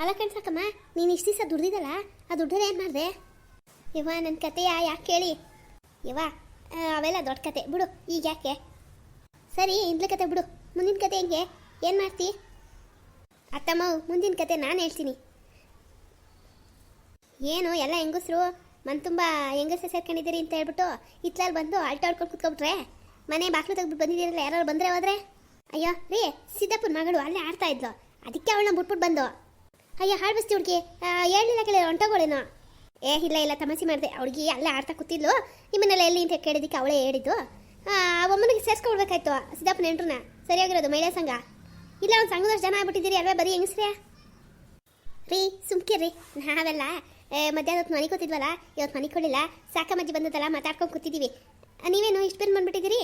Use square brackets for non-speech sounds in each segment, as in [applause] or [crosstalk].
ಅಲ್ಲ ಕಣ್ಸಕ್ಕಮ್ಮ ನೀನು ಇಷ್ಟು ದಿವಸ ದುಡ್ದಿದ್ದಲ್ಲ, ಆ ದುಡ್ಡನ್ನ ಏನು ಮಾಡಿದೆ? ಇವ ನನ್ನ ಕತೆಯ ಯಾಕೆ ಕೇಳಿ? ಇವ ಅವೆಲ್ಲ ದೊಡ್ಡ ಕತೆ. ಬಿಡು, ಈಗ ಯಾಕೆ? ಸರಿ, ಇಂದ್ಲ ಕತೆ ಬಿಡು. ಮುಂದಿನ ಕತೆ ಹೆಂಗೆ? ಏನು ಮಾಡ್ತಿ? ಅತ್ತಮ್ಮ, ಮುಂದಿನ ಕತೆ ನಾನು ಹೇಳ್ತೀನಿ. ಏನು, ಎಲ್ಲ ಹೆಂಗಸ್ರು ಮನ್ ತುಂಬ ಹೆಂಗಸ್ರು ಸೇರ್ಕೊಂಡಿದ್ದೀರಿ ಅಂತ ಹೇಳ್ಬಿಟ್ಟು ಇತ್ಲಲ್ಲಿ ಬಂದು ಅಲ್ಟ ಆಡ್ಕೊಂಡು ಕುತ್ಕೊಬಿಟ್ರೆ? ಮನೆ ಬಾಕ್ಲು ತೆಗೆದು ಬಂದಿದ್ದೀರಲ್ಲ ಯಾರು ಬಂದರೆ ಹೋದ್ರೆ? ಅಯ್ಯೋ, ರೀ, ಸಿದ್ದಪ್ಪನ ಮಗಳು ಅಲ್ಲೇ ಆಡ್ತಾ ಇದ್ಲು. ಅದಕ್ಕೆ ಅವಳನ್ನ ಬಿಟ್ಬಿಟ್ಟು ಬಂದು. ಅಯ್ಯೋ ಹಾಳು ಬಸ್ತಿ ಹುಡುಗಿ ಹೇಳಿಲ್ಲ ಕೇಳಿ ಹೊಂಟೋಗೋಳೇನೋ ಏ ಇಲ್ಲ ಇಲ್ಲ ತಮಾಷೆ ಮಾಡಿದೆ. ಹುಡುಗಿ ಅಲ್ಲೇ ಆಡ್ತಾ ಕೂತಿದ್ಲು. ನಿಮ್ಮನ್ನೆಲ್ಲ ಎಲ್ಲಿ ಅಂತ ಕೇಳಿದ್ದಕ್ಕೆ ಅವಳೇ ಹೇಳಿದ್ದು. ಒಮ್ಮನಿಗೆ ಸೇರ್ಸ್ಕೊಳ್ಬೇಕಾಯ್ತು ಸಿದ್ದಪ್ಪ ನೆಂಟ್ರನ್ನ ಸರಿಯಾಗಿರೋದು ಮಹಿಳಾ ಸಂಘ. ಇಲ್ಲ ಒಂದು ಸಂಘದಷ್ಟು ಜನ ಆಗ್ಬಿಟ್ಟಿದ್ದೀರಿ ಅಲ್ವೇ ಬರೀ ಹೆಂಗಸ್ರೇ? ರೀ ಸುಮ್ಕಿರ್ರಿ ನಾವೆಲ್ಲ ಏ, ಮಧ್ಯಾಹ್ನ ಹೊತ್ತು ಮನೆ ಕೂತಿದ್ವಲ್ಲ ಇವತ್ತು ಮನೆ ಕೊಡಲಿಲ್ಲ ಮಜ್ಜಿ ಬಂದದಲ್ಲ ಮಾತಾಡ್ಕೊಂಡು ಕೂತಿದ್ದೀವಿ. ನೀವೇನು ಇಷ್ಟು ಬೇಗ ಬಂದ್ಬಿಟ್ಟಿದ್ದೀರಿ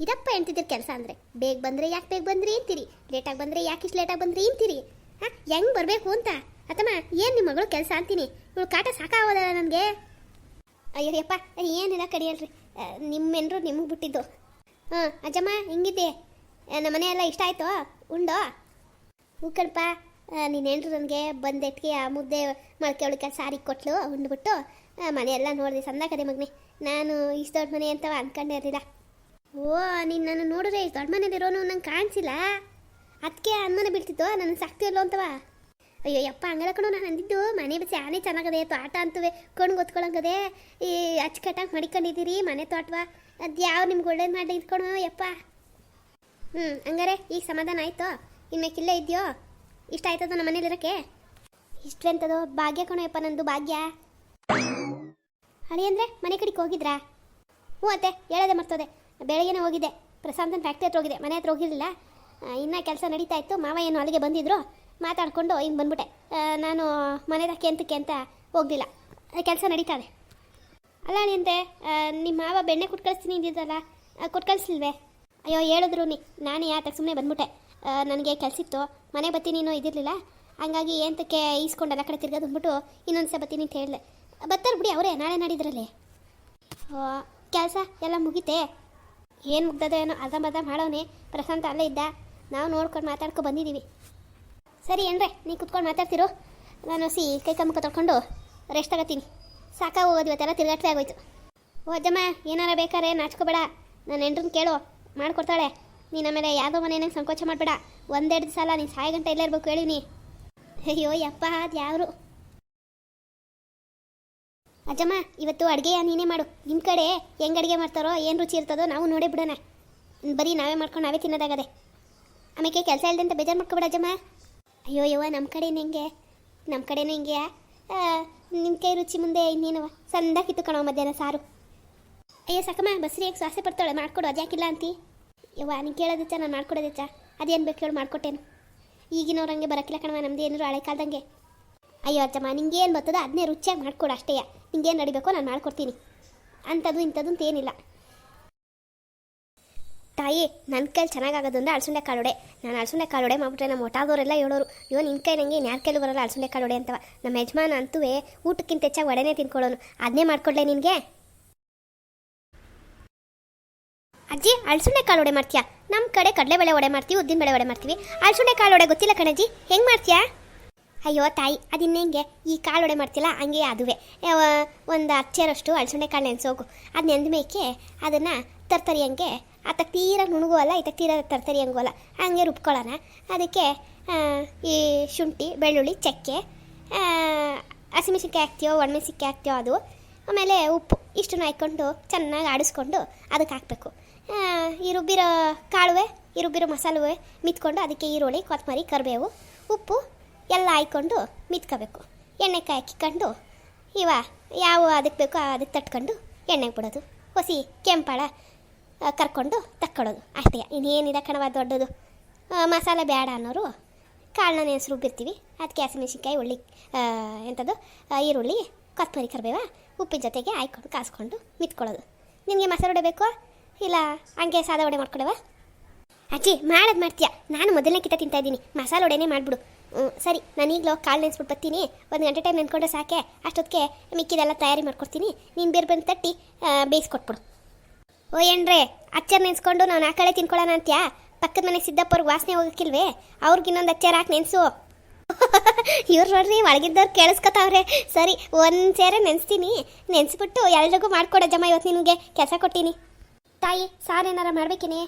ಇದಪ್ಪ ಹೇಳ್ತಿದ್ದೀರಿ ಕೆಲಸ ಅಂದರೆ. ಬೇಗ ಬಂದರೆ ಯಾಕೆ ಬೇಗ ಬಂದ್ರಿ ಅಂತೀರಿ? ಲೇಟಾಗಿ ಬಂದರೆ ಯಾಕೆ ಇಷ್ಟು ಲೇಟಾಗಿ ಬಂದ್ರಿ ಅಂತೀರಿ? ಹಾಂ? ಹೆಂಗೆ ಬರಬೇಕು ಅಂತ? ಅತ್ತಮ್ಮ ಏನು ನಿಮ್ಮ ಮಗಳು ಕೆಲಸ ಅಂತೀನಿ? ಇವಳು ಕಾಟ ಸಾಕಾಗೋದಲ್ಲ ನನಗೆ? ಅಯ್ಯೋ, ಯಪ್ಪ, ಏನಿಲ್ಲ ಕಡಿಯಲ್ರಿ ನಿಮ್ಮೆನರು ನಿಮಗೆ ಬಿಟ್ಟಿದ್ದು. ಹಾಂ, ಅಜ್ಜಮ್ಮ, ಹೆಂಗಿದ್ದೆ? ನಮ್ಮ ಮನೆ ಎಲ್ಲ ಇಷ್ಟ ಆಯಿತು? ಉಂಡೋ? ಹೂಕಣಪ್ಪ ನೀನೇನರು ನನಗೆ ಬಂದೆಟ್ಗೆ ಆ ಮುದ್ದೆ ಮೊಳಕೆ ಒಳಗೆ ಸಾರಿ ಕೊಟ್ಲು, ಉಂಡ್ಬಿಟ್ಟು ಮನೆಯೆಲ್ಲ ನೋಡಿದೆ. ಸಂದ ಕದೆ ಮಗನೆ. ನಾನು ಇಷ್ಟು ದೊಡ್ಡ ಮನೆ ಅಂತವ ಅನ್ಕೊಂಡೇ ಇರಲಿಲ್ಲ. ಓ, ನೀನು ನಾನು ನೋಡಿದ್ರೆ ಇಷ್ಟು ದೊಡ್ಡ ಮನೇಲಿರೋನು ನಂಗೆ ಕಾಣಿಸಿಲ್ಲ? ಅದಕ್ಕೆ ಅಮ್ಮನ ಬಿಡ್ತಿತ್ತು ನನ್ನ ಸಾಕ್ತಿ ಅಲ್ಲೋ ಅಂತವ? ಅಯ್ಯೋ, ಯಪ್ಪ, ಹಂಗಲ್ಲ ಕಣೋ, ನಾನು ಅಂದಿದ್ದು ಮನೆ ಬಸ್ ಆನೆ ಚೆನ್ನಾಗದೆ, ತೋಟ ಅಂತವೆ ಕೊಂಡು ಗೊತ್ಕೊಳಂಗದೆ, ಈ ಅಚ್ಚುಕಟ್ಟಾಗಿ ಮಡಿಕೊಂಡಿದ್ದೀರಿ, ಮನೆ ತೋಟವಾ? ಅದು ಯಾವ ನಿಮ್ಗೆ ಒಳ್ಳೇದು ಮಾಡಿ ಇದ್ಕೊಣೋ ಯಪ್ಪ? ಹ್ಞೂ ಹಂಗಾರೆ, ಈಗ ಸಮಾಧಾನ ಆಯ್ತೋ? ಇನ್ಮೇಕಿಲ್ಲೇ ಇದೆಯೋ? ಇಷ್ಟ ಆಯ್ತದ ನಮ್ಮ ಮನೇಲಿರೋಕ್ಕೆ ಇಷ್ಟೆಂತದು ಭಾಗ್ಯ ಕಣೋಯಪ್ಪ ನಂದು ಭಾಗ್ಯ. ಹಳಿ ಅಂದರೆ ಮನೆ ಕಡೆಗೆ ಹೋಗಿದ್ರಾ? ಹ್ಞೂ ಅತ್ತೆ ಹೇಳೋದೆ ಮರ್ತದೆ. ಬೆಳಗ್ಗೆನೇ ಹೋಗಿದ್ದೆ. ಪ್ರಶಾಂತನ ಫ್ಯಾಕ್ಟ್ರಿ ಹತ್ರ ಹೋಗಿದೆ ಮನೆ ಹತ್ರ ಹೋಗಿರಲಿಲ್ಲ. ಇನ್ನೂ ಕೆಲಸ ನಡೀತಾ ಇತ್ತು. ಮಾವ ಏನು ಅಲ್ಲಿಗೆ ಬಂದಿದ್ರು. ಮಾತಾಡಿಕೊಂಡು ಹಿಂಗೆ ಬಂದ್ಬಿಟ್ಟೆ. ನಾನು ಮನೆದ ಕೆಂತಕ್ಕೆ ಅಂತ ಹೋಗಲಿಲ್ಲ. ಕೆಲಸ ನಡೀತಾವೆ. ಅಲ್ಲ ನಿಂತೆ ನಿಮ್ಮ ಮಾವ ಬೆಣ್ಣೆ ಕೊಟ್ಟು ಕಳಿಸ್ತೀನಿ ಕುಟ್ಕಳ್ಸಿಲ್ವೇ ಕೊಟ್ಟು ಅಯ್ಯೋ, ಹೇಳಿದ್ರು ನೀ. ನಾನೇ ಯಾತಕ್ಕೆ ಸುಮ್ಮನೆ ಬಂದ್ಬಿಟ್ಟೆ. ನನಗೆ ಕೆಲಸಿತ್ತು. ಮನೆ ಬತ್ತಿ ನೀನು ಇದಿರಲಿಲ್ಲ. ಹಂಗಾಗಿ ಏಂತಕ್ಕೆ ಈಸ್ಕೊಂಡಲ್ಲ ಕಡೆ ತಿರ್ಗೋದು ಅಂದ್ಬಿಟ್ಟು ಇನ್ನೊಂದು ಸಲ ಬತ್ತೀನಿ ಅಂತ ಹೇಳಿದೆ. ಬರ್ತಾರೆ ಬಿಡಿ ಅವರೇ, ನಾಳೆ ನಾಡಿದ್ರಲ್ಲಿ. ಕೆಲಸ ಎಲ್ಲ ಮುಗಿತೆ? ಏನು ಮುಗ್ದದ ಏನೋ ಅರ್ಧಂಬರ್ಧ ಮಾಡೋನೆ. ಪ್ರಶಾಂತ ಅಲ್ಲೇ ಇದ್ದ. ನಾವು ನೋಡ್ಕೊಂಡು ಮಾತಾಡ್ಕೊ ಬಂದಿದ್ದೀವಿ. ಸರಿ ಏನ್ರೆ, ನೀ ಕುತ್ಕೊಂಡು ಮಾತಾಡ್ತಿರೋ. ನಾನು ಸಿ ಕೈ ಕಮ್ಮಕ ತೊಳ್ಕೊಂಡು ರೆಸ್ಟ್ ತಗೋತೀನಿ. ಸಾಕಾಗ ಹೋಗೋದು ಇವತ್ತೆಲ್ಲ ತಿರುಗಾಟ್ಲೆ ಆಗೋಯ್ತು. ಓ ಅಜ್ಜಮ್ಮ, ಏನಾರ ಬೇಕಾರೆ ನಾಚ್ಕೋಬೇಡ. ನಾನು ಹೆಂಡ್ರನ್ನ ಕೇಳು, ಮಾಡ್ಕೊಡ್ತಾಳೆ. ನೀನು ಆಮೇಲೆ ಯಾವುದೋ ಮನೆಯಾಗ ಸಂಕೋಚ ಮಾಡಬೇಡ. ಒಂದೆರಡು ಸಲ ನೀನು ಸಾಯಿ ಗಂಟೆ ಇಲ್ಲೇ ಇರ್ಬೇಕು ಹೇಳಿನಿ. ಅಯ್ಯೋ, ಯಪ್ಪ, ಅದು ಯಾರು ಅಜ್ಜಮ್ಮ, ಇವತ್ತು ಅಡುಗೆ ನೀನೇ ಮಾಡು. ನಿಮ್ಮ ಕಡೆ ಹೆಂಗೆ ಅಡುಗೆ ಮಾಡ್ತಾರೋ, ಏನು ರುಚಿ ಇರ್ತದೋ, ನಾವು ನೋಡೇ ಬಿಡೋಣ. ಬರೀ ನಾವೇ ಮಾಡ್ಕೊಂಡು ನಾವೇ ತಿನ್ನೋದಾಗದೆ. ಆಮೇಲೆ ಕೆಲಸ ಇಲ್ಲದೆ ಅಂತ ಬೇಜಾರು ಮಾಡ್ಕೊಬೇಡ ಅಜ್ಜಮ್ಮ. ಅಯ್ಯೋ ನಮ್ಮ ಕಡೆನೇ ಹೆಂಗೆ? ನಮ್ಮ ಕಡೆನೇ ಹಿಂಗೆ? ನಿಮ್ಮ ಕೈ ರುಚಿ ಮುಂದೆ ಇನ್ನೇನವ? ಸಂದಾಕಿತ್ತು ಕಣವ ಮಧ್ಯಾಹ್ನ ಸಾರು. ಅಯ್ಯೋ, ಸಾಕಮ್ಮ ಬಸ್ರಿಯಾಗಿ ಸ್ವಾಸೆ ಪಡ್ತಾಳೆ? ಮಾಡ್ಕೊಡು ಅದ್ಯಾಕಿಲ್ಲ ಅಂತಿ. ಯವ್ವ, ನೀನು ಕೇಳೋದಚ್ಚ ನಾನು ಮಾಡ್ಕೊಡೋದಚ್ಚ ಅದೇನು ಬೇಕು ಹೇಳಿ, ಮಾಡ್ಕೊಟ್ಟೇನು. ಈಗಿನವ್ರು ಹಂಗೆ ಬರೋಕ್ಕಿಲ್ಲ ಕಣವ ನಮ್ದು ಏನಾದ್ರು ಹಳೆ ಕಾಲ್ದಂಗೆ. ಅಯ್ಯೋ ಅಜ್ಜಮ್ಮ ಏನು ಬರ್ತದೋ ಅದನ್ನೇ ರುಚಿಯಾಗಿ ಮಾಡ್ಕೊಡು ಅಷ್ಟೇ. ನಿಂಗೇನು ನಡಿಬೇಕೋ, ನಾನು ಮಾಡ್ಕೊಡ್ತೀನಿ. ಅಂಥದ್ದು ಇಂಥದ್ದು ಅಂತ ಏನಿಲ್ಲ. ತಾಯಿ ನನ್ನ ಕೈಲಿ ಚೆನ್ನಾಗಾಗೋದು ಅಂದರೆ ಅಳಸುಂಡೆ ಕಾಳೊಡೆ. ನಾನು ಅಳಸುಂಡೆ ಕಾಳೊಡೆ ಮಾಡ್ಬಿಟ್ರೆ ನಮ್ಮ ಒಟ್ಟಾದವರೆಲ್ಲ ಹೇಳೋರು ಅಯ್ಯೋ ನಿನ್ನ ಕೈ ನನಗೆ ಯಾರ ಕೈಲೂ ಬರಲ್ಲ, ಅಳಸುಂಡೆ ಕಾಳೊಡೆ ಅಂತವ. ನಮ್ಮ ಯಜಮಾನ ಅಂತೂ ಊಟಕ್ಕಿಂತ ಹೆಚ್ಚಾಗಿ ಒಡೆನೇ ತಿನ್ಕೊಳ್ಳೋನು. ಅದನ್ನೇ ಮಾಡ್ಕೊಡ್ಲೆ ನಿನಗೆ? ಅಜ್ಜಿ, ಅಳಸುಂಡೆ ಕಾಳು ಒಡೆ ಮಾಡ್ತೀಯಾ? ನಮ್ಮ ಕಡೆ ಕಡಲೆಬೇಳೆ ವಡೆ ಮಾಡ್ತೀವಿ ಉದ್ದಿನ ಬೇಳೆ ವಡೆ ಮಾಡ್ತೀವಿ. ಅಳಸುಂಡೆ ಕಾಳು ಒಡೆ ಗೊತ್ತಿಲ್ಲ ಕಣಜ್ಜಿ, ಹೆಂಗೆ ಮಾಡ್ತೀಯಾ? ಅಯ್ಯೋ ತಾಯಿ ಅದಿನ್ನೆಂಗೆ ಈ ಕಾಳು ಒಡೆ ಮಾಡ್ತಿಲ್ಲ, ಹಂಗೆ ಅದುವೆ. ಒಂದು ಅಚ್ಚರಷ್ಟು ಅಳಸುಂಡೆ ಕಾಳು ನೆನೆಸೋಗು. ಅದು ನೆಂದ ಅದನ್ನು ತರ್ತರಿ ಹಂಗೆ ಆತಕ್ಕೆ ತೀರ ನುಣುಗು ಅಲ್ಲ ಇದಕ್ಕೆ ತೀರ ತರ್ತರಿ ಹಂಗೂ ಅಲ್ಲ. ಹಂಗೆ ರುಬ್ಕೊಳ್ಳೋಣ ಅದಕ್ಕೆ ಈ ಶುಂಠಿ ಬೆಳ್ಳುಳ್ಳಿ ಚಕ್ಕೆ ಆ, ಹಸಿಮೆಣಸಿನ್ಕಾಯಿ ಹಾಕ್ತೀವೋ ಒಣಮೆಣಸಿನ್ಕಾಯಿ ಹಾಕ್ತೀವೋ ಅದು. ಆಮೇಲೆ ಉಪ್ಪು ಇಷ್ಟನ್ನು ಹಾಕ್ಕೊಂಡು ಚೆನ್ನಾಗಿ ಆಡಿಸ್ಕೊಂಡು ಅದಕ್ಕೆ ಹಾಕಬೇಕು. ಈ ರುಬ್ಬಿರೋ ಕಾಳುವೆ ಈ ರುಬ್ಬಿರೋ ಮಸಾಲುವೆ ಮಿತ್ಕೊಂಡು ಅದಕ್ಕೆ ಈರುಳ್ಳಿ ಕೊತ್ತಂಬರಿ ಕರಿಬೇವು ಉಪ್ಪು ಎಲ್ಲ ಹಾಕ್ಕೊಂಡು ಮಿತ್ಕೋಬೇಕು. ಎಣ್ಣೆ ಹಾಕಿಕೊಂಡು ಇವ ಯಾವ ಅದಕ್ಕೆ ಬೇಕೋ ಅದಕ್ಕೆ ತಟ್ಕೊಂಡು ಎಣ್ಣೆಗೆ ಬಿಡೋದು. ಹೊಸಿ ಕೆಂಪಾಳ ಆ, ಕರ್ಕೊಂಡು ತಕ್ಕೊಳ್ಳೋದು. ಅಷ್ಟೇ ಇನ್ನೇನಿದೆ ಕಣವ ದೊಡ್ಡದು. ಮಸಾಲೆ ಬೇಡ ಅನ್ನೋರು ಕಾಳನ್ನ ನೆನೆಸಿ ರುಬ್ಬಿರ್ತೀವಿ ಅದಕ್ಕೆ ಹಸಿಮೆಣಸಿನ್ಕಾಯಿ ಉಳ್ಳಿ ಎಂಥದ್ದು ಈರುಳ್ಳಿ ಕೊತ್ತಂಬರಿ ಕರಿಬೇವ, ಉಪ್ಪಿನ ಜೊತೆಗೆ ಹಾಯ್ಕೊಂಡು ಕಾಸ್ಕೊಂಡು ಮಿತ್ಕೊಳ್ಳೋದು. ನಿನಗೆ ಮಸಾಲೆ ವಡೆ ಬೇಕೋ? ಇಲ್ಲ, ಹಂಗೆ ಸಾದ ವಡೆ ಮಾಡ್ಕೊಡವ ಅಜ್ಜಿ, ಮಾಡೋದು ಮಾಡ್ತೀಯಾ? ನಾನು ಮೊದಲನೇ ಕಿತ ತಿಂತಾ ಇದ್ದೀನಿ. ಮಸಾಲೆ ವಡೆನೇ ಮಾಡಿಬಿಡು. ಸರಿ, ನಾನು ಈಗಲೂ ಕಾಳು ನೆನೆಸ್ಬಿಟ್ಟು ಬರ್ತೀನಿ. ಒಂದು ಗಂಟೆ ಟೈಮ್ ನೆನ್ಕೊಂಡ್ರೆ ಸಾಕೆ. ಅಷ್ಟೊತ್ತಿಗೆ ಮಿಕ್ಕಿದೆಲ್ಲ ತಯಾರಿ ಮಾಡ್ಕೊಡ್ತೀನಿ. ನೀನು ಬೇರೆ ಬಂದು ತಟ್ಟಿ ಬೇಯಿಸ್ಕೊಟ್ಬಿಡು. ಓ ಏನ್ರೆ ಅಚ್ಚರ್ ನೆನ್ಸ್ಕೊಂಡು ನಾನು ಆ ಕಡೆ ತಿನ್ಕೊಳ್ಳೋಣ ಅಂತ್ಯಾ? ಪಕ್ಕದ ಮನೆ ಸಿದ್ದಪ್ಪವ್ರಿಗೆ ವಾಸನೆ ಹೋಗಕ್ಕಿಲ್ವೇ? ಅವ್ರಿಗೆ ಇನ್ನೊಂದು ಅಚ್ಚಾರ್ ಹಾಕಿ ನೆನೆಸು. [laughs] ಇವ್ರು ನೋಡ್ರಿ ಒಳಗಿದ್ದವ್ರು ಕೇಳಿಸ್ಕೊತಾವ್ರೆ. ಸರಿ, ಒಂದು ಸೇರೆ ನೆನೆಸ್ತೀನಿ. ನೆನೆಸ್ಬಿಟ್ಟು ಎಲ್ರಿಗೂ ಮಾಡ್ಕೊಡೋ ಜಮ ಇವತ್ತು ನಿನಗೆ ಕೆಲಸ ಕೊಟ್ಟಿನಿ. ತಾಯಿ, ಸಾರ್ ಏನಾರ ಮಾಡ್ಬೇಕೇನೆ?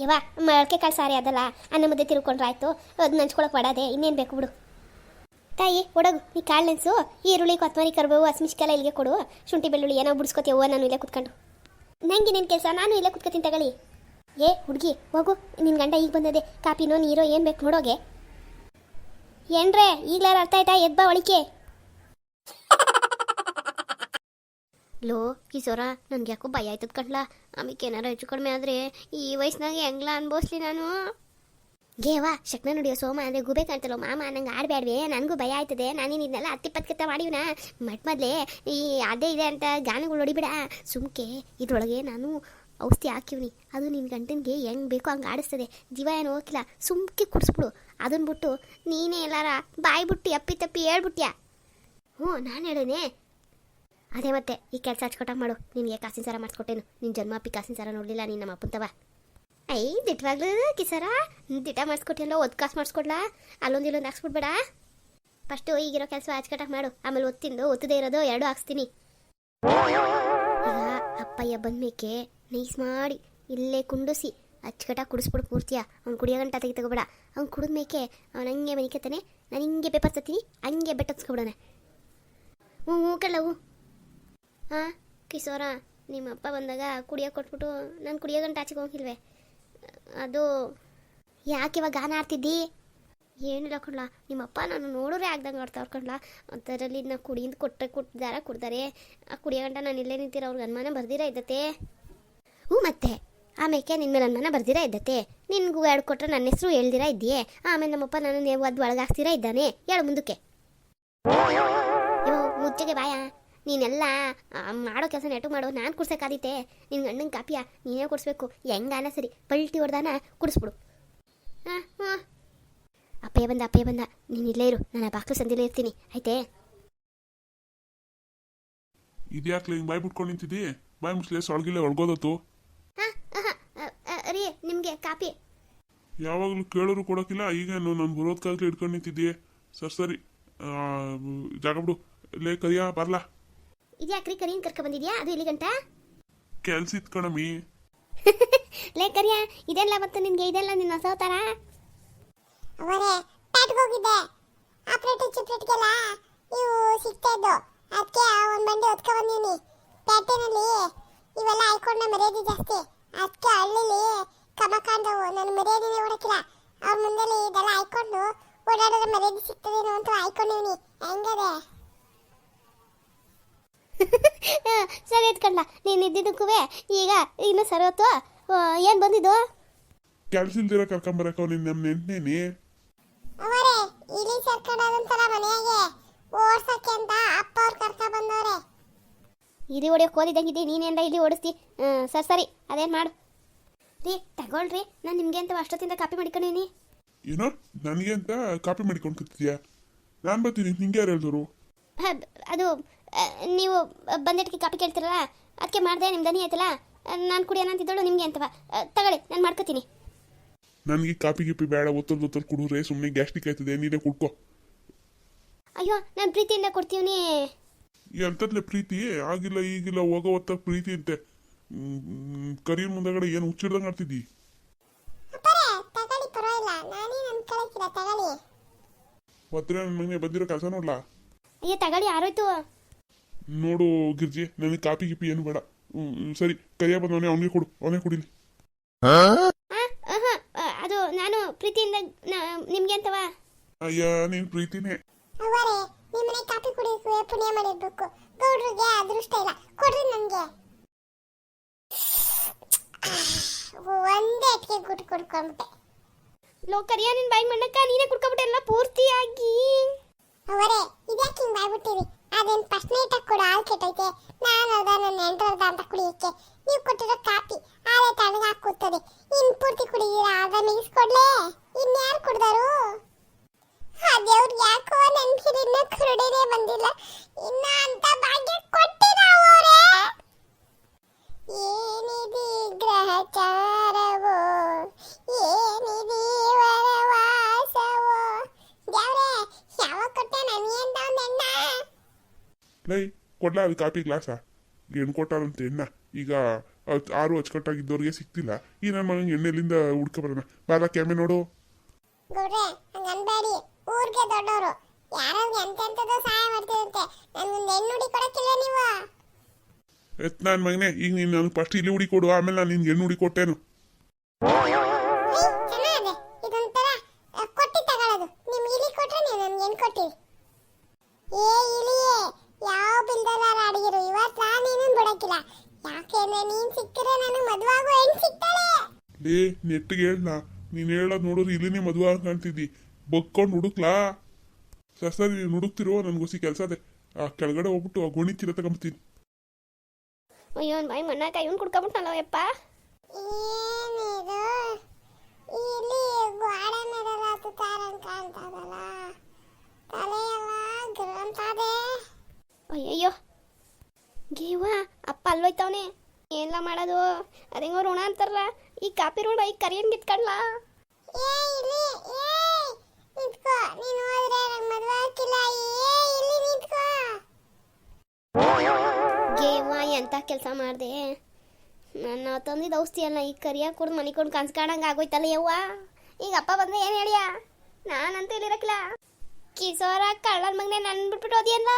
ಯವ್ವ, ಮೊಳಕೆ ಕಾಳು ಸಾರಿ ಅದಲ್ಲ. ಅನ್ನ ಮುದ್ದೆ ತಿರ್ಕೊಂಡ್ರೆ ಆಯ್ತು. ಅದು ನಂಚ್ಕೊಳಕ್ಕೆ ಬಡದೆ ಇನ್ನೇನು ಬೇಕು ಬಿಡು. ತಾಯಿ, ಒಡಗು, ನೀ ಕಾಳು ನೆನೆಸು. ಈರುಳ್ಳಿ ಕೊತ್ತಂಬರಿ ಕರ್ಬೇವು, ಹಸಿಮಿಷ್ಕೆಲ್ಲ ಇಲ್ಲಿಗೆ ಕೊಡು. ಶುಂಠಿ, ಬೆಳ್ಳುಳ್ಳಿ ಏನೋ ಬಿಡಿಸ್ಕೊತೀವೋ ನಾನು ಇಲ್ಲೇ ಕುತ್ಕೊಂಡು. ನಂಗೆ ನಿನ್ನ ಕೆಲಸ, ನಾನು ಇಲ್ಲೇ ಕುತ್ಕೋತೀನಿ ತಗೊಳ್ಳಿ. ಏ, ಹುಡುಗಿ, ಹೋಗು. ನಿನ್ನ ಗಂಡ ಈಗ ಬಂದದೆ ಕಾಪಿನೋ ನೀರೋ, ಏನು ಬೇಕು ನೋಡೋಗೆ. ಏನ್ರೇ, ಈಗಲಾರ ಅರ್ಥ ಆಯ್ತಾ? ಎದ್ಬಾ ಒಳಿಕೆ. ಲೋ ಕಿಶೋರ ನನ್ಗೆ ಯಾಕೋ ಭಯ ಆಯ್ತದ ಕಣ್ಲಾ. ಆಮೇಲೆ ಏನಾರ ಹೆಚ್ಚು ಕಡಿಮೆ ಆದರೆ ಈ ವಯಸ್ಸಿನಾಗ ಹೆಂಗ್ಲಾ ಅನ್ಭವಿಸ್ಲಿ ನಾನು. ಗೇವಾ ಶಕ್ನ ನುಡಿಯೋ ಸೋಮ ಅಂದರೆ ಗುಬೆ ಕಾಣ್ತಲ್ಲ ಮಾಮ, ನಂಗೆ ಆಡಬೇಡ್ವೆ ನನಗೂ ಭಯ ಆಯ್ತದೆ ನಾನೇನು ಇದನ್ನೆಲ್ಲ ಹತ್ತಿಪ್ಪತ್ಕತ್ತ ಮಾಡಿವ್ನ? ಮಟ್ ಮೊದಲೇ, ಈ ಅದೇ ಇದೆ ಅಂತ ಗಾನಗಳು ಹೊಡಿಬಿಡ. ಸುಮ್ಕೆ ಇದ್ರೊಳಗೆ ನಾನು ಔಷಧಿ ಹಾಕಿವ್ನಿ ಅದು ನಿನ್ನ ಗಂಟನಿಗೆ ಹೆಂಗ್ ಬೇಕೋ ಹಂಗೆ ಆಡಿಸ್ತದೆ. ಜೀವ ಏನು ಹೋಗಿಲ್ಲ ಸುಮ್ಕೆ ಕುಡಿಸ್ಬಿಡು. ಅದನ್ನ ಬಿಟ್ಟು ನೀನೇ ಎಲ್ಲಾರ ಬಾಯಿ ಬಿಟ್ಟು, ಅಪ್ಪಿ ತಪ್ಪಿ ಹೇಳ್ಬಿಟ್ಯಾ? ಹ್ಞೂ, ನಾನು ಹೇಳೇನೆ ಅದೇ ಮತ್ತೆ, ಈ ಕೆಲಸ ಹಚ್ಕೊಟ ಮಾಡು. ನಿನಗೆ ಕಾಸಿನ ಸಾರ ಮಾಡಿಸ್ಕೊಟ್ಟೇನು. ನಿನ್ನ ಜನ್ಮಪ್ಪಿ ಕಾಸಿನ ಸಾರ ನೋಡಲಿಲ್ಲ, ನೀನು ನಮ್ಮ ಅಪ್ಪಂತವ ಐ ದಿಟ್ಟವಾಗ್ಲೂ ಕಿಸರ? ದಿಟ ಮಾಡಿಸ್ಕೊಟ್ಟಿಲ್ಲ ಒದ್ ಕಾಸು ಮಾಡಿಸ್ಕೊಡ್ಲಾ? ಅಲ್ಲೊಂದು ಇಲ್ಲೊಂದು ಹಾಕ್ಸ್ಬಿಡ್ಬೇಡ ಫಸ್ಟು ಈಗಿರೋ ಕೆಲಸ ಆಚಕಟ್ಟಾಗಿ ಮಾಡು. ಆಮೇಲೆ ಒತ್ತಿಂದು, ಒತ್ತದೇ ಇರೋದು, ಎರಡು ಹಾಕ್ಸ್ತೀನಿ. ಈಗ ಅಪ್ಪಯ್ಯ ಬಂದ್ಮೇಕೆ ನೈಸ್ ಮಾಡಿ ಇಲ್ಲೇ ಕುಂಡಿಸಿ, ಅಚ್ಚಕಟ್ಟಾಗಿ ಕುಡಿಸ್ಬಿಡು ಪೂರ್ತಿಯ. ಅವ್ನು ಕುಡಿಯೋ ಗಂಟ ತೆಗಿ ತಗೋಬೇಡ. ಅವ್ನು ಕುಡಿದ್ಮೇಕೆ ಅವ್ನು ಹಂಗೆ ಮನಿಕತ್ತಾನೆ, ನಾನು ಹಿಂಗೆ ಪೇಪರ್ ತತ್ತೀನಿ ಹಂಗೆ ಬೆಟ್ಟ ಹಚ್ಕೊಬಿಡೋಣ ಹ್ಞೂ ಹ್ಞೂ ಕಳ್ಳವು ಹಾಂ ಕಿಸೋರ ನಿಮ್ಮ ಅಪ್ಪ ಬಂದಾಗ ಕುಡಿಯೋ ಕೊಟ್ಬಿಟ್ಟು, ನಾನು ಕುಡಿಯೋ ಗಂಟ ಆಚೆಗೆ ಹೋಗಿಲ್ವೇ? ಅದು ಯಾಕೆ ಇವಾಗ ಗಾನ ಆಡ್ತಿದ್ದಿ? ಏನಿಲ್ಲ ಕೊಡ್ಲ ನಿಮ್ಮಪ್ಪ ನಾನು ನೋಡೋರೆ ಆಗ್ದಂಗೆ ಆಡ್ತಾವ್ರ ಕಣ್ಲ. ಅದರಲ್ಲಿ ನಾ ಕುಡಿಯಿಂದ ಕೊಟ್ಟರೆ ಕೊಟ್ಟಿದಾರ ಕೊಡ್ತಾರೆ ಆ ಕುಡಿಯೋ ಗಂಟ ನಾನು ಇಲ್ಲೇ ನಿಂತಿರ, ಅವ್ರಿಗೆ ಅನುಮಾನ ಬರ್ದಿರ ಇದ್ದತೆ? ಹ್ಞೂ ಮತ್ತೆ. ಆಮೇಲೆ ನಿನ್ನ ಮೇಲೆ ಅನುಮಾನ ಬರ್ದಿರ ಇದ್ದತೆ? ನಿನ್ಗೂ ಎರಡು ಕೊಟ್ಟರೆ ನನ್ನ ಹೆಸರು ಹೇಳ್ದಿರ ಇದ್ದೀಯೇ? ಆಮೇಲೆ ನಮ್ಮಪ್ಪ ನಾನು ನೀವು ಅದು ಒಳಗಾಗ್ತೀರಾ ಇದ್ದಾನೆ? ಹೇಳು ಮುಂದಕ್ಕೆ. ಮುಚ್ಚಗೆ ಬಾಯ. ನೀನೆಲ್ಲ ಮಾಡೋ ಕೆಲಸ ನೆಟ್ಟು ಮಾಡೋ ನಾನು ಕುಡ್ಸೋಕ್ಕಾದಿತ್ತೆ ನಿನ್ನ ಗಂಡನ ಕಾಪಿಯ ನೀನೇ ಕುಡಿಸ್ಬೇಕು. ಹೆಂಗಾನ ಸರಿ ಪಲ್ಟಿ ಹೊಡ್ದಾನ ಕುಡಿಸ್ಬಿಡು. ಹಾಂ ಹಾಂ ಅಪ್ಪಯ್ಯ ಬಂದ ಅಪ್ಪಯ್ಯ ಬಂದ. ನೀನು ಇಲ್ಲೇ ಇರು ನಾನು ಬಾಕ್ಲು ಸಂದಿಲೇ ಇರ್ತೀನಿ. ಆಯ್ತೇ? ಇದ್ಯಾಕ್ಲೆ ಹಿಂಗೆ ಬಾಯ್ ಬಿಟ್ಕೊಂಡು ನಿಂತಿದ್ದಿ? ಬಾಯ್ ಮುಸ್ಲೆ ಸೊಳಗಿಲ್ಲ ಒಳಗೋದತ್ತು. ರೀ ನಿಮಗೆ ಕಾಪಿ. ಯಾವಾಗಲೂ ಕೇಳೋರು ಕೊಡೋಕಿಲ್ಲ ಈಗ ನಾನು ಬರೋದ್ಕಾಗ್ಲಿ ಹಿಡ್ಕೊಂಡು ನಿಂತಿದ್ದೀಯ ಸರ್ ಸರಿ ಜಾಗ ಬಿಡು. ಲೇ ಕರಿಯ ಬರ್ಲಾ. ಇದ್ಯಾಕ್ರಿ ಕರೀನ್ ಕರ್ಕೊ ಬಂದಿದ್ಯಾ? ಅದು ಇಲ್ಲಿ ಗಂಟ ಕೆಲ್ಸ ಇತ್ ಕಣಮಿ [laughs] ಲೇ ಕರಿಯ ಇದೆಲ್ಲ ಮತ್ತೆ ನಿನ್ಗೆ ಇದೆಲ್ಲ ನಿನ್ನ ಹೊಸ ಥರ ಅವರೇ ಪ್ಯಾಟ್ಗೆ ಹೋಗಿದ್ದೆ. ಆಪ್ರೇಟ್ ಚಿಪ್ರೇಟ್ಗೆಲ್ಲ ಇವು ಸಿಗ್ತಾ ಇದ್ದು ಅದಕ್ಕೆ ಒಂದು ಬಂಡಿ ಹೊತ್ಕೊ ಬಂದೀನಿ. ಪ್ಯಾಟೇನಲ್ಲಿ ಇವೆಲ್ಲ ಹಾಕೊಂಡ ಮರ್ಯಾದೆ ಜಾಸ್ತಿ. ಅದಕ್ಕೆ ಹಳ್ಳಿಲಿ ಕಮಕಾಂಡವು. ನನ್ನ ಮರ್ಯಾದೆನೇ ಓಡಕಿಲ್ಲ ಅವ್ರ ಮುಂದೆಲಿ ಇದೆಲ್ಲ ಹಾಕೊಂಡು ಓಡಾಡಿದ್ರೆ ಮರ್ಯಾದೆ ಸಿಗ್ತದೇನೋ ಅಂತ ಹಾಕೊಂಡಿವ್ನಿ ಹೆಂಗದೆ? ಸರಿ ಇಟ್ಕೊಂಡ ನೀನು ಇದ್ದಿದ್ದಕ್ಕೂ ಈಗ ಇನ್ನು ಸರಿ ಹೊತ್ತು ಏನು ಬಂದಿದ್ದು? ಕೆಲ್ಸ ಕರ್ಕೊಂಬರಕ್ಕ ಕರ್ಕೊಂಬರಕ ನಿನ್ನ ನಮ್ಮ ನೆಂಟ್ನೇನಿ ಅವರೇ ಇಲಿ ಸೇರ್ಕೊಂಡೋದಂತಾರ ಮನೆಯಾಗೆ. ಓಡ್ಸಕ್ಕೆ ಅಂತ ಅಪ್ಪ ಅವ್ರು ಕರ್ಕ ಬಂದವ್ರೆ. ಇಲ್ಲಿ ಹೊಡಿಯೋಕೆ ಓದಿದಂಗಿದೆ ನೀನೇಂದ ಇಲ್ಲಿ ಓಡಿಸ್ತಿ? ಸರ್ ಸರಿ ಅದೇನು ಮಾಡು. ರೀ ತಗೊಳ್ರಿ ನಾನು ನಿಮಗೆ ಅಂತ ಅಷ್ಟೊತ್ತಿಂದ ಕಾಪಿ ಮಾಡ್ಕೊಂಡೀನಿ. ಏನೋ ನನಗೆ ಅಂತ ಕಾಪಿ ಮಾಡ್ಕೊಂಡು ಕೂತಿದ್ಯಾ? ನಾನು ಬರ್ತೀನಿ ನಿಂಗೆ ಯಾರು ಹೇಳಿದ್ರು? ಅದು ನೀವು ಬಂದಿಟ್ಟಿಗೆ ಕಾಪಿ ಕೇಳ್ತಿರಲ್ಲ? ಅದಕ್ಕೆ ಮಾಡಿದೆ ನಿಮ್ಮ ದನಿ ಆಯ್ತಲ್ಲ? ನಾನು ಕುಡಿಯೋಣ ಅಂತಿದ್ದಳು ನಿಮಗೆ ಅಂತವ. ತಗೊಳ್ಳಿ ನಾನು ಮಾಡ್ಕೋತೀನಿ. ನನಗೆ ಕಾಪಿ ಗಿಪಿ ಬೇಡ ಒತ್ತಲ್ ಒತ್ತಲ್ ಕುಡಿದ್ರೆ ಸುಮ್ಮನೆ ಗ್ಯಾಸ್ಟ್ರಿಕ್ ಆಯ್ತದೆ ನೀನೇ ಕುಡ್ಕೋ. ಅಯ್ಯೋ ನಾನು ಪ್ರೀತಿಯಿಂದ ಕೊಡ್ತೀವಿ ಎಂತದ್ಲೆ ಪ್ರೀತಿ? ಆಗಿಲ್ಲ ಈಗಿಲ್ಲ ಹೋಗೋ ಒತ್ತ ಪ್ರೀತಿ ಅಂತೆ. ಕರಿಯರ್ ಮುಂದಗಡೆ ಏನು ಹುಚ್ಚಿಡ್ದಂಗೆ ಆಡ್ತಿದ್ದಿ? ಒತ್ತರೆ ನನ್ನ ಮನೆ ಬಂದಿರೋ ಕೆಲಸ ನೋಡ್ಲಾ ಅಯ್ಯ ತಗೊಳ್ಳಿ ಆರೋಯ್ತು ನೋಡು ಗಿರ್ಜಿ ನನಗೆ ಕಾಪಿ ಗಿಪಿ ಏನು ಬೇಡ. ಹ್ಮ್, ಸರಿ ಕರಿಯ ಬಂದವನೇ ಅವನಿಗೆ ಕೊಡು ಅವನೇ ಕುಡಿಲಿ ಆ, ಆಹಾ, ಆ, ಅದು ನಾನು ಪ್ರೀತಿಯಿಂದ ನಿಮ್ಗೆ ಅಂತವಾ? ಅಯ್ಯ ನೀನ್ ಪ್ರೀತಿನೇ. ಅವರೇ ನಿಮ್ಮನೆ ಕಾಫಿ ಕುಡಿಯೋಕೆ ಪುಣ್ಯ ಮಾಡಿರ್ಬೇಕು. ಗೌಡ್ರಿಗೆ ಅದೃಷ್ಟ ಇಲ್ಲ ಕೊಡ್ರಿ ನನ್ಗೆ. ಒಂದೇ ಅಟ್ಟಿಗೆ ಗುಟ್ ಕುಡ್ಕೊಂಡ್ಬಿಟ್ಟೆ ಲೋ ಕರಿಯ ನಿನ್ ಬಾಯಿ ಮಣ್ಣಕ್ಕ ನೀನೇ ಕುಡ್ಕೊಬಿಟ್ಟೆಲ್ಲ ಪೂರ್ತಿಯಾಗಿ. ಅವರೇ ಇದ್ಯಾಕೆ ಹಿಂಗ್ ಬಾಯ್ಬಿಟ್ಟಿರಿ ಅದೇನ್ ಫಸ್ಟ್ ನೈಟ್ ಕೊಡು ಹಾಲು ಕೆಟ್ಟೈತೆ ನಾನು ಅದ ನನ್ನ ಅಂತ ಕುಡಿಯೋಕ್ಕೆ. ನೀವು ಕೊಟ್ಟಿರೋ ಕಾಫಿ ಹಾಲೆ ತಣ್ಣಗೆ ಇನ್ನು ಇನ್ ಪೂರ್ತಿ ಕುಡಿದೀರಾ ಅದ ಮಿಗಿಸ್ಕೊಡ್ಲೇ ಇನ್ಯಾರು ಕುಡ್ದಾರು? ಅದೇವ್ರು ಯಾಕೋ ನನ್ ಹಿರಿನ ಕುರುಡಿನೇ ಬಂದಿಲ್ಲ ಇನ್ನ ಅಂತ ಭಾಗ್ಯ ಕೊಟ್ಟಿಲ್ಲ ಅವರೇ ಏನಿದಿ ಗ್ರಹಚಾರವೋ ಏನಿದಿ ವರವಾಸವೋ ದೇವ್ರೇ ಲೈ ಕೊಡ್ಲಾ? ಅದು ಕಾಪಿ ಗ್ಲಾಸಾ ಹೆಣ್ಣು ಕೊಟ್ಟಾರಂತೆ ಎಣ್ಣ? ಈಗ ಆರು ಅಚ್ಚುಕಟ್ಟಾಗಿದ್ದವ್ರಿಗೆ ಸಿಕ್ತಿಲ್ಲ ಈ ನನ್ನ ಮಗನಿಗೆ ಎಣ್ಣೆಲಿಂದ ಹುಡ್ಕ ಬರೋಣ. ಬಾಲ ಕ್ಯಾಮೆ ನೋಡು. ಗೌಡ್ರೆ ಹಂಗ ಅನ್ಬೇಡಿ ಊರಿಗೆ ದೊಡ್ಡವರು ಯಾರೋ ಎಂತೆಂತದೋ ಸಹಾಯ ಮಾಡ್ತಿದಂತೆ ನನ್ಗೊಂದು ಹೆಣ್ಣು ಹುಡಿ ಕೊಡಕ್ಕಿಲ್ಲ ನೀವು. ಎತ್ ನನ್ನ ಮಗನೇ ಈಗ ನೀನು ನನಗೆ ಫಸ್ಟ್ ಇಲ್ಲಿ ಹುಡಿ ಕೊಡು. ಆಮೇಲೆ ನಾನು ನಿನ್ಗೆ ಹೆಣ್ಣು ಹುಡಿ ಕೊಟ್ಟೇನು ಏಯ್, ಚೆನ್ನಾಗಿದೆ ಇದೊಂಥರ ಆ, ಕೊಟ್ಟಿ ತಗೊಳ್ಳೋದು ನಿಮ್ ಇಲಿ ಕೊಟ್ರೆ ನೀವು ನನ್ಗೆ ಹೆಣ್ಣು ಕೊಟ್ಟಿರಿ ಏ ಇಲಿಯೇ ಯಾವ ಬಿಲ್ದಲ್ಲಾರ ಅಡಿಗಿರು ಇವತ್ತು ನೀನು ಬಿಡಕ್ಕಿಲ್ಲ ಯಾಕೆಂದ್ರೆ ನೀನ್ ಸಿಕ್ಕಿದ್ರೆ ನನಗೆ ಮದುವಾಗೋ ಹೆಣ್ಣು ಸಿಗ್ತಾಳೆ ಲೇ ನೆಟ್ಟಿಗೆ ಹೇಳ ನೀನು ಹೇಳೋದು ನೋಡಿದ್ರೆ ಇಲ್ಲಿನೇ ಮದುವೆ ಕಾಣ್ತಿದ್ದಿ. ಬಗ್ಕೊಂಡು ಹುಡುಕ್ಲಾ? ಸರ್ ಸರಿ ನೀನು ಹುಡುಕ್ತಿರೋ? ನನಗೋಸಿ ಕೆಲಸ ಅದೇ ಆ ಕೆಳಗಡೆ ಹೋಗ್ಬಿಟ್ಟು ಆ ಗೋಣಿ ಚೀಲ ತಗೊಂಬತ್ತೀನಿ ಅಯ್ಯೋ ಬಾಯಿ ಮಣ್ಣಾಕ ಇವ್ನು ಕುಡ್ಕೊಂಬಿಟ್ನಲ್ಲ ಯಪ್ಪ. ಏನಿದು? ಇಲ್ಲಿ ಗೋಡೆ ಮೇಲೆಲ್ಲ ಹತ್ತುತ್ತಾರಂತ ಕಾಣ್ತದಲ್ಲ. ತಲೆ ಎಲ್ಲ ಗ್ರಂಥದೆ ಅಯ್ಯಯ್ಯೋ. ಗೀವಾ ಅಪ್ಪ ಅಲ್ಲೋಯ್ತವನೆ. ಏನೆಲ್ಲ ಮಾಡೋದು? ಅದೇಂಗೋ ಋಣ ಅಂತಾರಲ್ಲ. ಈ ಕಾಪಿ ರೋಡ್ ಈ ಕರಿಯನ್ ನಿಂತ್ಕೋ. ಗೇವ ಎಂತ ಕೆಲಸ ಮಾಡಿದೆ. ನನ್ನ ತಂದಿದ್ದ ಔಷಧಿ ಅಲ್ಲ ಈಗ ಕರಿಯ ಕುಡ್ದು ಮನೆ ಕೊಂಡು ಕನ್ಸು ಕಾಣಂಗೆ ಆಗೋಯ್ತಲ್ಲ ಯವ್ವ. ಈಗ ಅಪ್ಪ ಬಂದ್ರೆ ಏನು ಹೇಳಿಯ? ನಾನಂತೂ ಇಲ್ಲಿರಕ್ಕಿಲ್ಲ ಕಿಸೋರ ಕಳ್ಳನ ಮಗನೇ ನನ್ನ ಬಿಟ್ಬಿಟ್ಟು ಹೋದಿಯಲ್ಲ?